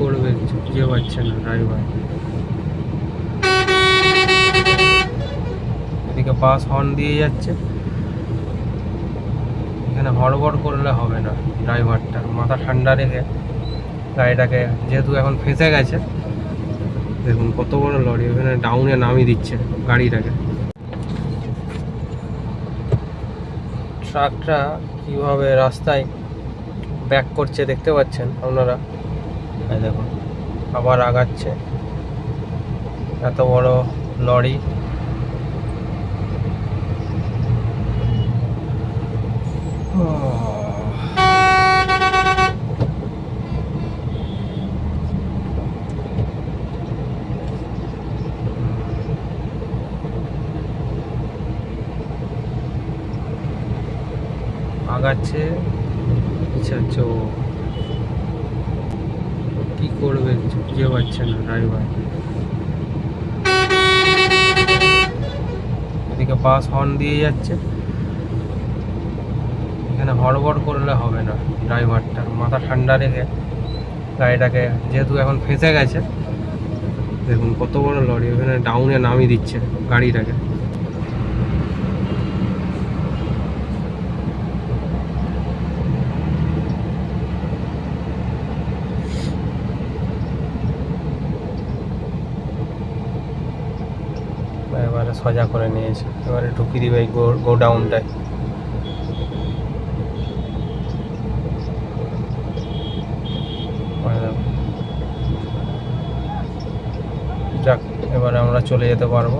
করবে খুঁজে পাচ্ছে না ড্রাইভার এদিকে বাস হর্ন দিয়ে যাচ্ছে। এখানে হড়বড় করলে হবে না ড্রাইভারটা মাথা ঠান্ডা রেখে গাড়িটাকে, যেহেতু এখন ফেঁসে গেছে, দেখুন কত বড় লরি ওখানে ডাউনে নামিয়ে দিচ্ছে গাড়িটাকে। ট্রাকটা কীভাবে রাস্তায় ব্যাক করছে দেখতে পাচ্ছেন আপনারা? দেখুন আবার আগাচ্ছে। এত বড় লরি। আগাচ্ছে ও কি করবে খুঁজে পাচ্ছে না ড্রাইভার এদিকে বাস হর্ন দিয়ে যাচ্ছে। এখানে হড়বড় করলে হবে না ড্রাইভারটা মাথা ঠান্ডা রেখে গাড়িটাকে, যেহেতু এখন ফেঁসে গেছে, দেখুন কত বড় লরি ওখানে ডাউনে নামিয়ে দিচ্ছে গাড়িটাকে। এবারে সজা করে নিয়েছে। এবারে ঢুকিয়ে দিবে এই গোডাউনটায়। যাক, এবারে আমরা চলে যেতে পারব।